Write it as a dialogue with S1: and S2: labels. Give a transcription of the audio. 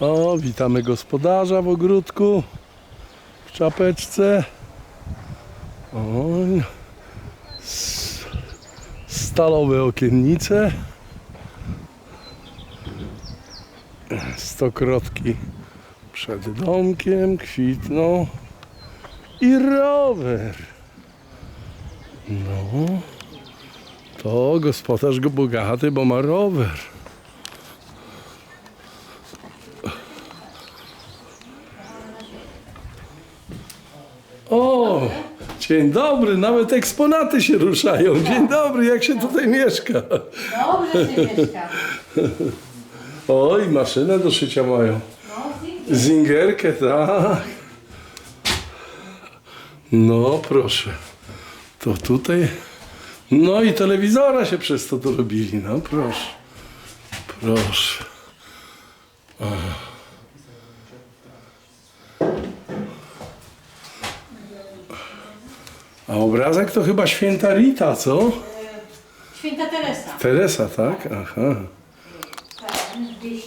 S1: O, witamy gospodarza w ogródku. W czapeczce. O, stalowe okiennice. Stokrotki przed domkiem kwitną. I rower. No. To gospodarz go bogaty, bo ma rower. O, dzień dobry, nawet eksponaty się ruszają. Dzień dobry, jak się tutaj mieszka?
S2: Dobrze się mieszka.
S1: Oj, maszynę do szycia mają.
S2: No, dzięki.
S1: Zingerkę, tak. No, proszę. To tutaj. No i telewizora się przez to dorobili. No, proszę. Proszę. A obrazek to chyba święta Rita, co?
S2: Święta Teresa.
S1: Teresa, tak? Aha.
S2: Gdzieś